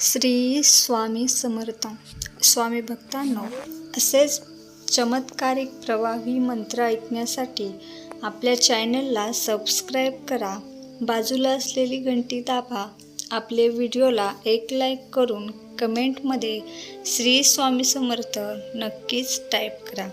श्री स्वामी समर्थ स्वामी भक्तांनो असेच चमत्कारिक प्रवाही मंत्र ऐकण्यासाठी आपल्या चॅनलला सबस्क्राईब करा. बाजूला असलेली घंटी दाबा. आपले व्हिडिओला एक लाईक करून कमेंटमध्ये श्री स्वामी समर्थ नक्कीच टाईप करा.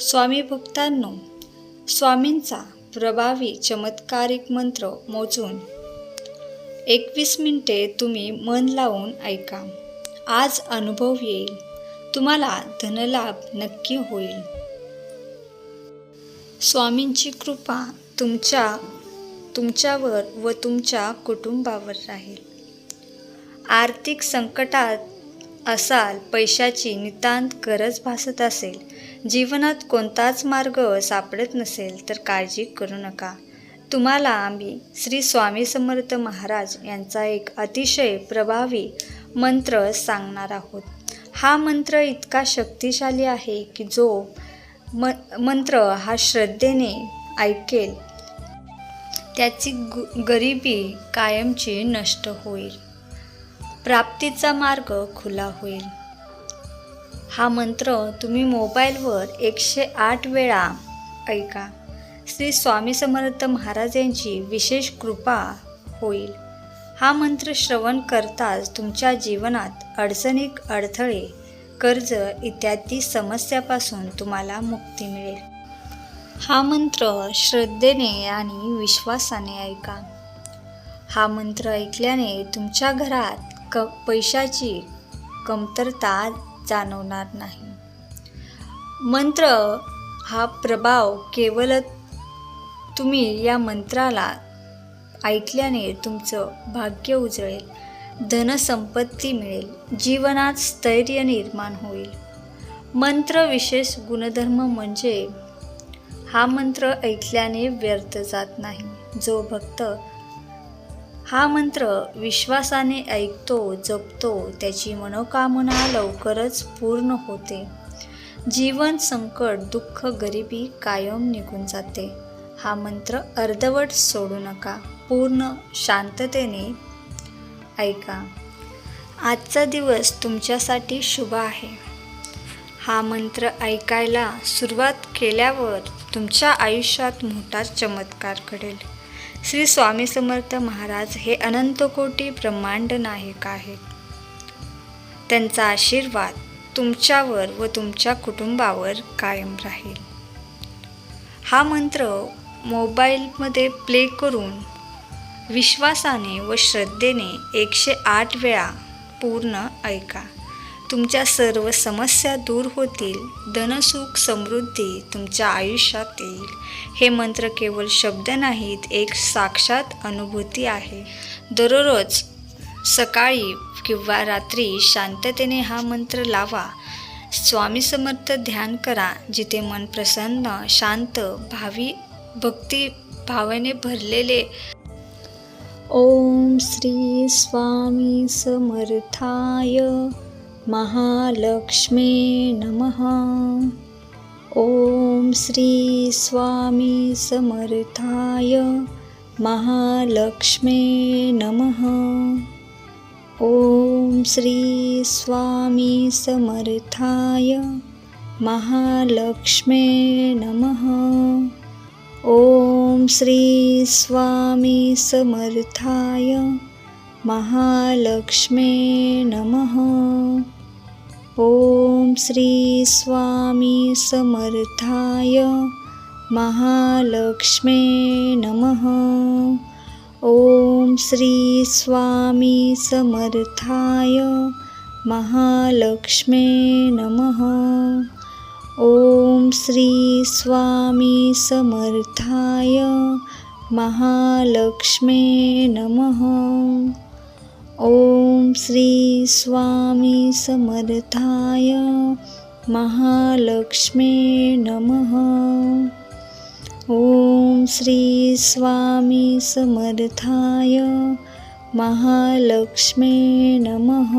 स्वामी भक्तांनो स्वामींचा प्रभावी चमत्कारिक मंत्र मोजून एकवीस मिनिटे तुम्ही मन लावून ऐका. आज अनुभव येईल. तुम्हाला धनलाभ नक्की होईल. स्वामींची कृपा तुमच्या तुमच्यावर व तुमच्या कुटुंबावर राहील. आर्थिक संकटात असाल पैशाची नितांत गरज भासत असेल. जीवनात कोणताच मार्ग सापडत नसेल तर काळजी करू नका. तुम्हाला आम्ही श्री स्वामी समर्थ महाराज यांचा एक अतिशय प्रभावी मंत्र सांगणार आहोत. हा मंत्र इतका शक्तिशाली आहे की जो म मंत्र हा श्रद्धेने ऐकेल. त्याची गु गरिबी कायमची नष्ट होईल. प्राप्तीचा मार्ग खुला होईल. हा मंत्र तुम्ही मोबाईलवर एकशे आठ वेळा ऐका. श्री स्वामी समर्थ महाराज यांची विशेष कृपा होईल. हा मंत्र श्रवण करताच तुमच्या जीवनात अडचणीक अडथळे कर्ज इत्यादी समस्यापासून तुम्हाला मुक्ती मिळेल. हा मंत्र श्रद्धेने आणि विश्वासाने ऐका. हा मंत्र ऐकल्याने तुमच्या घरात क पैशाची कमतरता जाणवणार नाही. मंत्र हा प्रभाव केवळ तुम्ही या मंत्राला ऐकल्याने तुमचं भाग्य उजळेल धनसंपत्ती मिळेल जीवनात स्थैर्य निर्माण होईल. मंत्र विशेष गुणधर्म म्हणजे हा मंत्र ऐकल्याने व्यर्थ जात नाही. जो भक्त हा मंत्र विश्वासाने ऐकतो जपतो त्याची मनोकामना लवकरच पूर्ण होते. जीवन संकट दुःख गरिबी कायम निघून जाते. हा मंत्र अर्धवट सोडू नका. पूर्ण शांततेने ऐका. आजचा दिवस तुमच्यासाठी शुभ आहे. हा मंत्र ऐकायला सुरुवात केल्यावर तुमच्या आयुष्यात मोठा चमत्कार घडेल. श्री स्वामी समर्थ महाराज हे अनंतकोटी ब्रह्मांड नायक आहेत. त्यांचा आशीर्वाद तुमच्यावर व तुमच्या कुटुंबावर कायम राहील. हा मंत्र मोबाईलमध्ये प्ले करून विश्वासाने व श्रद्धेने एकशे आठ वेळा पूर्ण ऐका. तुमच्या सर्व समस्या दूर होतील धनसुख समृद्धी तुमच्या आयुष्यात येईल. हे मंत्र केवळ शब्द नाहीत एक साक्षात अनुभूती आहे. दररोज सकाळी किंवा रात्री शांततेने हा मंत्र लावा. स्वामी समर्थ ध्यान करा जिथे मन प्रसन्न शांत भावी भक्ती भावाने भरलेले. ओम श्री स्वामी समर्थाय महालक्ष्मे नमः. ओम श्री स्वामी समर्थाय महालक्ष्मे नमः. ओम श्री स्वामी समर्थाय महालक्ष्मे नमः. श्री स्वामी समर्थाय महालक्ष्मी नमः। ओम श्री स्वामी समर्थाय महालक्ष्मी नमः। ओम श्री स्वामी समर्थाय महालक्ष्मी नमः श्री स्वामी समर्थाय महालक्ष्मी नमः। ओम श्री स्वामी समर्थाय महालक्ष्मी नमः। ओम श्री स्वामी समर्थाय महालक्ष्मी नमः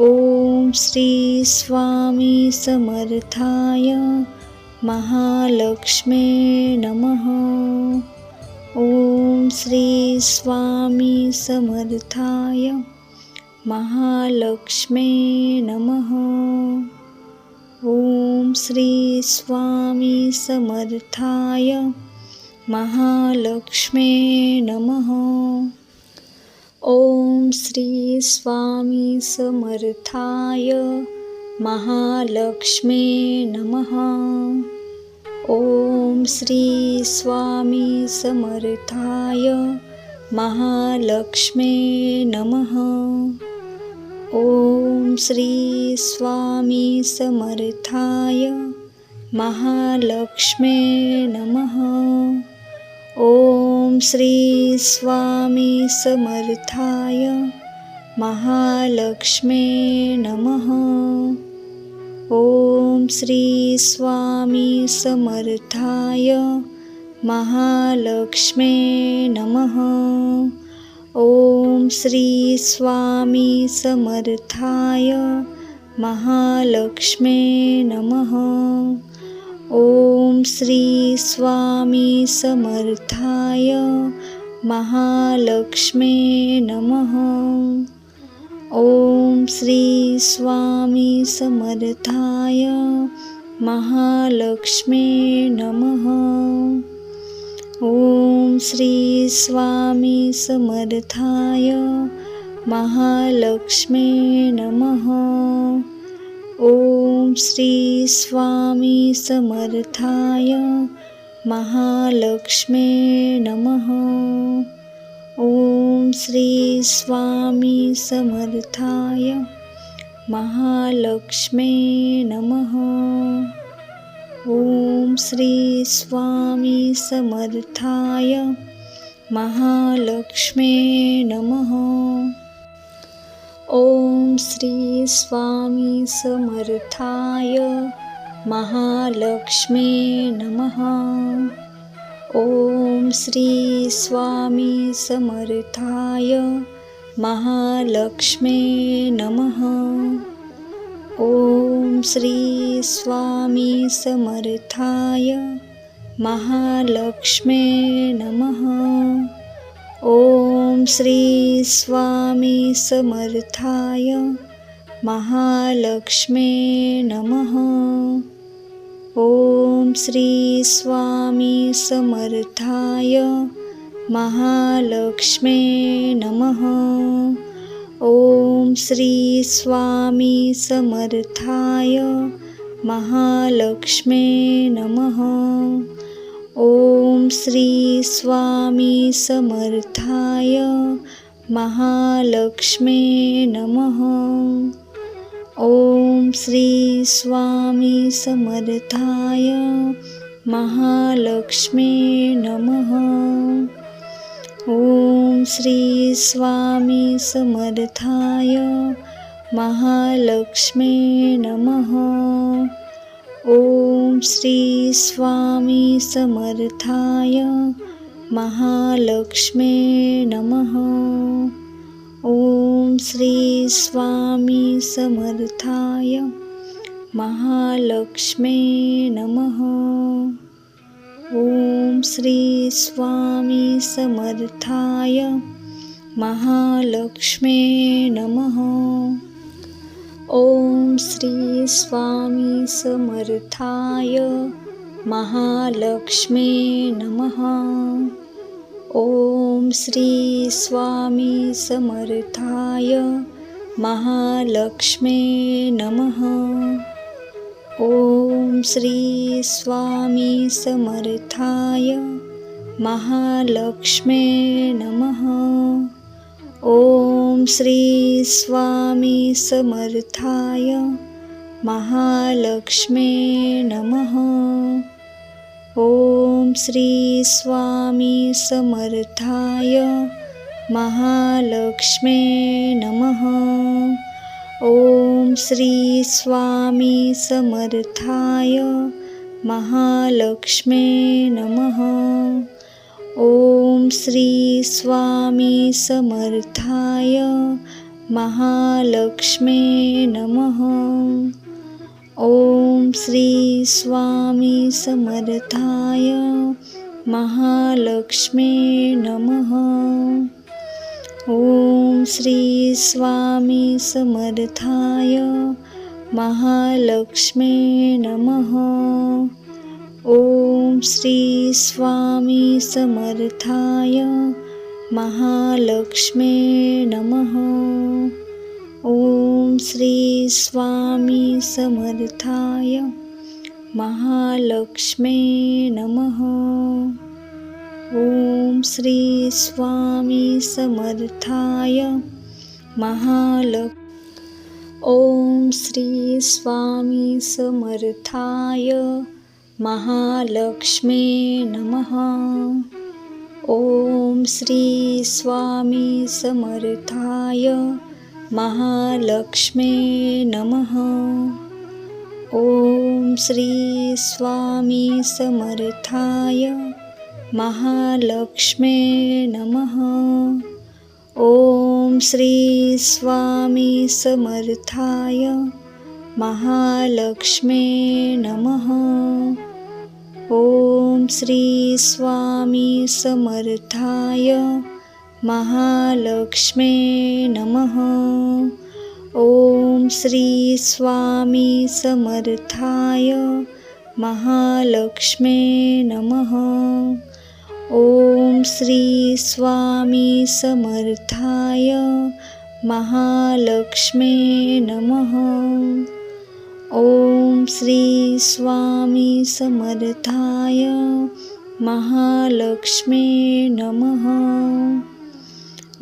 श्री स्वामी समर्थाय महालक्ष्मी नमः। ओम श्री स्वामी समर्थाय महालक्ष्मे नमः। ॐ श्री स्वामी समर्थाय महालक्ष्मे नमः ॐ श्री स्वामी समर्थाय महालक्ष्मे नमः। ॐ श्री स्वामी समर्थाय महालक्ष्मे नमः। ॐ श्री स्वामी समर्थाय महालक्ष्मे नमः ॐ श्री स्वामी समर्थाय महालक्ष्मे नमः। ॐ श्री स्वामी समर्थाय महालक्ष्मे नमः। ॐ श्री स्वामी समर्थाय महालक्ष्मे नमः ॐ श्री स्वामी समर्थाय महालक्ष्मे नमः। ॐ श्री स्वामी समर्थाय महालक्ष्मे नमः। ॐ श्री स्वामी समर्थाय महालक्ष्मे नमः। ॐ श्री स्वामी समर्थाय महालक्ष्मे नमः। ॐ श्री स्वामी समर्थाय महालक्ष्मे नमः। ॐ श्री स्वामी समर्थाय महालक्ष्मे नमः ॐ श्री स्वामी समर्थाय महालक्ष्मे नमः। ॐ श्री स्वामी समर्थाय महालक्ष्मे नमः। ॐ श्री स्वामी समर्थाय महालक्ष्मे नमः ॐ श्री स्वामी समर्थाय महालक्ष्मे नमः। ॐ श्री स्वामी समर्थाय महालक्ष्मे नमः। ॐ श्री स्वामी समर्थाय महालक्ष्मे नमः ॐ श्री स्वामी समर्थाय महालक्ष्मे नमः। ॐ श्री स्वामी समर्थाय महालक्ष्मे नमः। ॐ श्री स्वामी समर्थाय महालक्ष्मे नमः ॐ श्री स्वामी समर्थाय महालक्ष्मे नमः। ॐ श्री स्वामी समर्थाय महालक्ष्मे नमः। ॐ श्री स्वामी समर्थाय महालक्ष्मे नमः ॐ श्री स्वामी समर्थाय महालक्ष्मे नमः। ॐ श्री स्वामी समर्थाय महालक्ष्मे नमः। ॐ श्री स्वामी समर्थाय महालक्ष्मे नमः ॐ श्री स्वामी समर्थाय महालक्ष्मे नमः। ॐ श्री स्वामी समर्थाय महालक्ष्मे नमः। ॐ श्री स्वामी समर्थाय महालक्ष्मे नमः ॐ श्री स्वामी समर्थाय महालक्ष्मे नमः। ॐ श्री स्वामी समर्थाय महालक्ष्मे नमः। ॐ श्री स्वामी समर्थाय महालक्ष्मे नमः ॐ श्री स्वामी समर्थाय महालक्ष्मे नमः। ॐ श्री स्वामी समर्थाय महालक्ष्मे नमः। ॐ श्री स्वामी समर्थाय महाल ॐ श्री स्वामी समर्थाय महालक्ष्मे नमः। ॐ श्री स्वामी समर्थाय महालक्ष्मे नमः। ॐ श्री स्वामी समर्थाय महालक्ष्मे नमः। ॐ श्री स्वामी समर्थाय महालक्ष्मे नमः ॐ श्री स्वामी समर्थाय महालक्ष्मे नमः। ॐ श्री स्वामी समर्थाय महालक्ष्मे नमः। ॐ श्री स्वामी समर्थाय महालक्ष्मे नमः ॐ श्री स्वामी समर्थाय महालक्ष्मे नमः।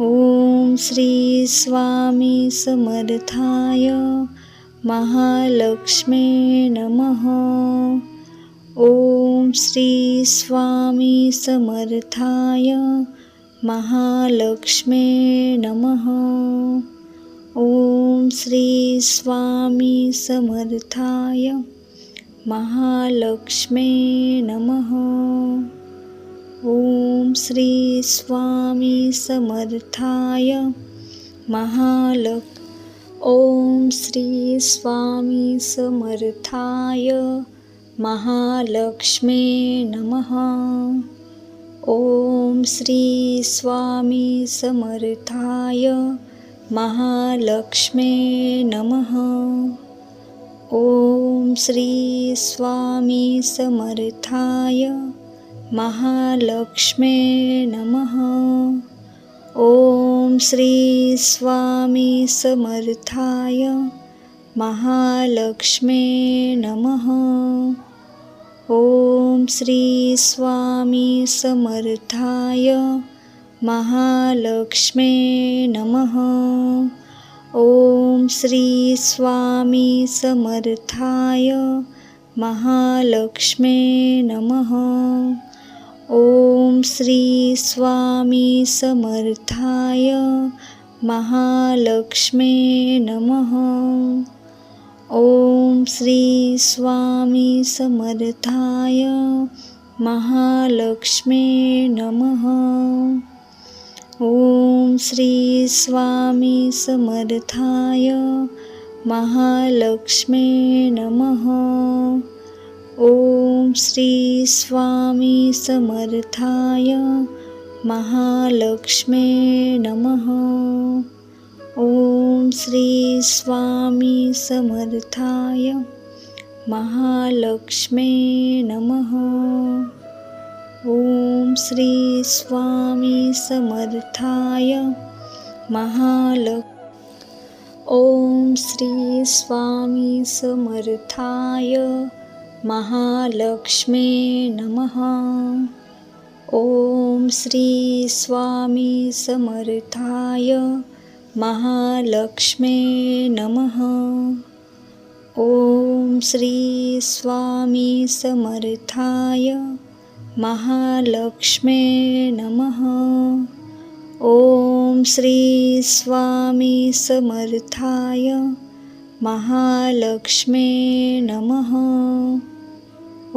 ॐ श्री स्वामी समर्थाय महालक्ष्मे नमः। ॐ श्री स्वामी समर्थाय महालक्ष्मे नमः ॐ श्री स्वामी समर्थाय महालक्ष्मे नमः। ॐ श्री स्वामी समर्थाय महालक् ॐ श्री स्वामी समर्थाय महालक्ष्मे नमः। ॐ श्री स्वामी समर्थाय महालक्ष्मे नमः। ॐ श्री स्वामी समर्थाय महालक्ष्मे नमः। ॐ श्री स्वामी समर्थाय महालक्ष्मे नमः। ॐ श्री स्वामी समर्थाय महालक्ष्मे नमः। ॐ श्री स्वामी समर्थाय महालक्ष्मे नमः। ॐ श्री स्वामी समर्थाय महालक्ष्मे नमः। ॐ श्री स्वामी समर्थाय महालक्ष्मे नमः। ॐ श्री स्वामी समर्थाय महालक्ष्मे नमः। ॐ श्री स्वामी समर्थाय महालक्ष्मे नमः। ॐ श्री स्वामी समर्थाय महालक्ष्मे नमः ॐ श्री स्वामी समर्थाय महालक् ॐ श्री स्वामी समर्थाय महालक्ष्मे नमः। ॐ श्री स्वामी समर्थाय महालक्ष्मे नमः। ॐ श्री स्वामी समर्थाय महालक्ष्मे नमः। ॐ श्री स्वामी समर्थाय महालक्ष्मे नमः।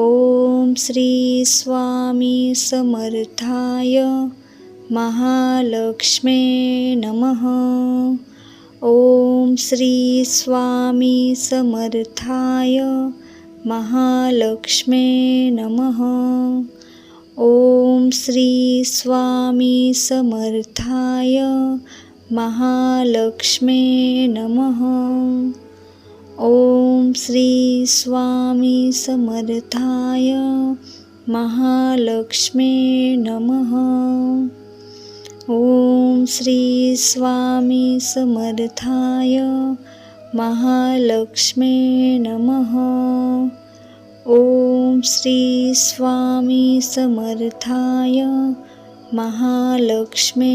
ॐ श्री स्वामी समर्थाय महालक्ष्मे नमः। ॐ श्री स्वामी समर्थाय महालक्ष्मे नमः ॐ श्री स्वामी समर्थाय महालक्ष्मे नमः। ॐ श्री स्वामी समर्थाय महालक्ष्मे नमः। ॐ श्री स्वामी समर्थाय महालक्ष्मे नमः। ॐ श्री स्वामी समर्थाय महालक्ष्मे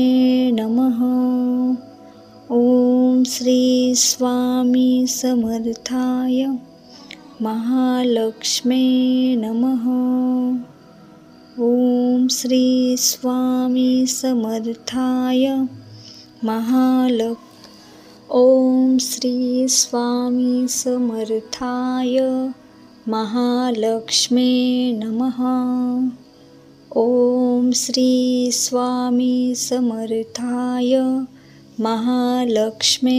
नमः। ॐ श्री स्वामी समर्थाय महालक्ष्मे नमः। ॐ श्री स्वामी समर्थाय महालक्ष्मी ॐ श्री स्वामी समर्थाय महालक्ष्मे नमः. ॐ श्री स्वामी समर्थाय महालक्ष्मे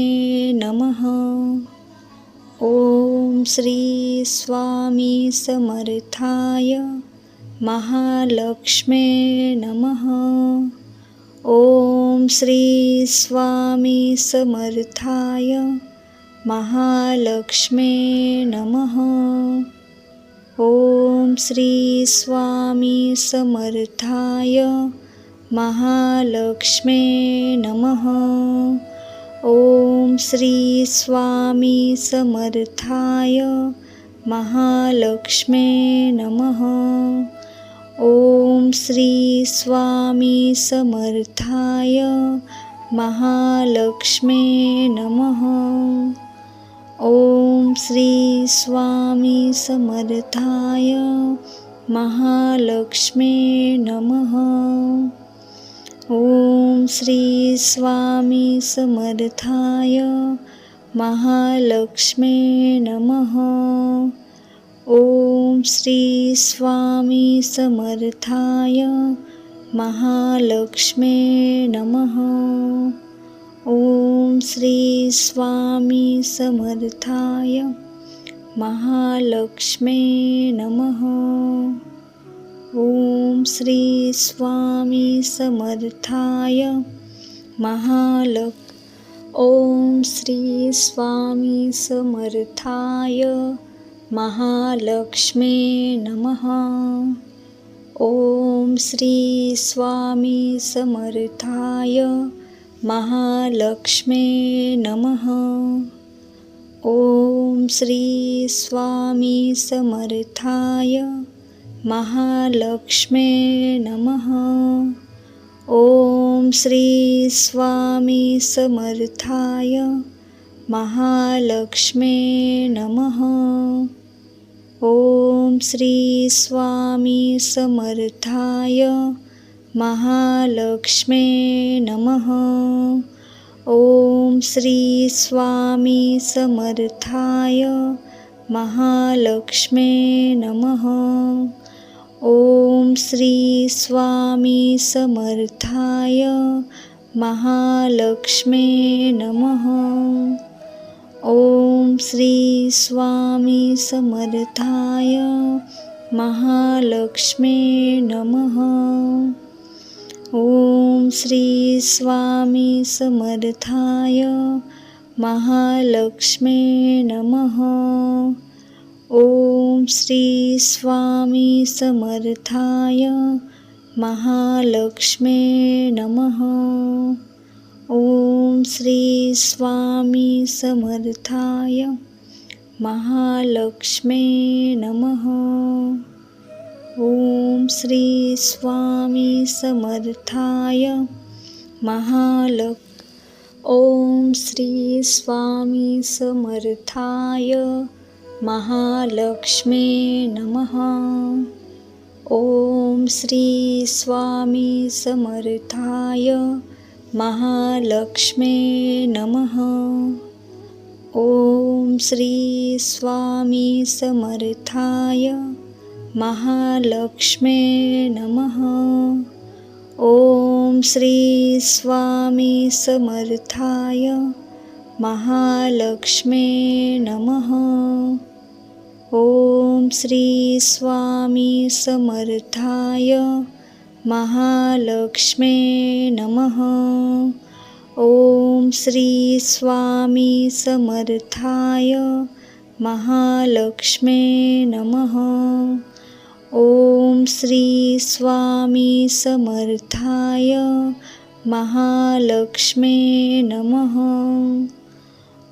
नमः. ॐ श्री स्वामी समर्थाय महालक्ष्मे नमः. ॐ श्री स्वामी समर्थाय महालक्ष्मे नमः. ॐ श्री स्वामी समर्थाय महालक्ष्मे नमः। ॐ श्री स्वामी समर्थाय महालक्ष्मे नमः। ॐ श्री स्वामी समर्थाय महालक्ष्मे नमः। ॐ श्री स्वामी समर्थाय महालक्ष्मे नमः। ॐ श्री स्वामी समर्थाय महालक्ष्मे नमः। ॐ श्री स्वामी समर्थाय महालक्ष्मे नमः ॐ श्री स्वामी समर्थाय महालक्ष्मे नमः। ॐ श्री स्वामी समर्थाय महालक् ॐ श्री स्वामी समर्थाय महालक्ष्मे नमः। ॐ श्री स्वामी समर्थाय महालक्ष्मे नमः। ॐ श्री स्वामी समर्थाय महालक्ष्मे नमः। ॐ श्री स्वामी समर्थाय महालक्ष्मे नमः। ॐ श्री स्वामी समर्थाय महालक्ष्मे नमः। ॐ श्री स्वामी समर्थाय महालक्ष्मे नमः। ॐ श्री स्वामी समर्थाय महालक्ष्मे नमः। ॐ श्री स्वामी समर्थाय महालक्ष्मे नमः। ॐ श्री स्वामी समर्थाय महालक्ष्मे नमः। ॐ श्री स्वामी समर्थाय महालक्ष्मे नमः। ॐ श्री स्वामी समर्थाय महालक्ष्मे नमः। ॐ श्री स्वामी समर्थाय महालक् ॐ श्री स्वामी समर्थाय महालक्ष्मे नमः। ॐ श्री स्वामी समर्थाय महालक्ष्मे नमः। ॐ श्री स्वामी समर्थाय महालक्ष्मे नमः। ॐ श्री स्वामी समर्थाय महालक्ष्मे नमः। ॐ श्री स्वामी समर्थाय महालक्ष्मे नमः। ॐ श्री स्वामी समर्थाय महालक्ष्मे नमः ॐ श्री स्वामी समर्थाय महालक्ष्मे नमः।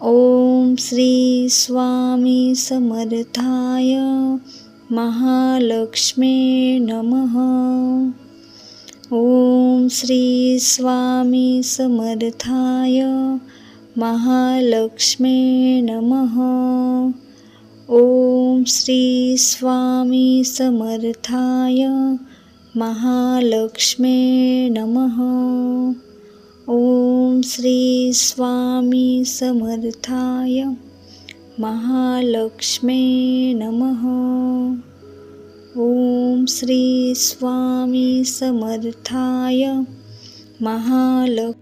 ॐ श्री स्वामी समर्थाय महालक्ष्मे नमः। ॐ श्री स्वामी समर्थाय महालक्ष्मे नमः। ॐ श्री स्वामी समर्थाय महालक्ष्मे नमः। ॐ श्री स्वामी समर्थाय महालक्ष्मे नमः। ॐ श्री स्वामी समर्थाय महालक्ष्मी।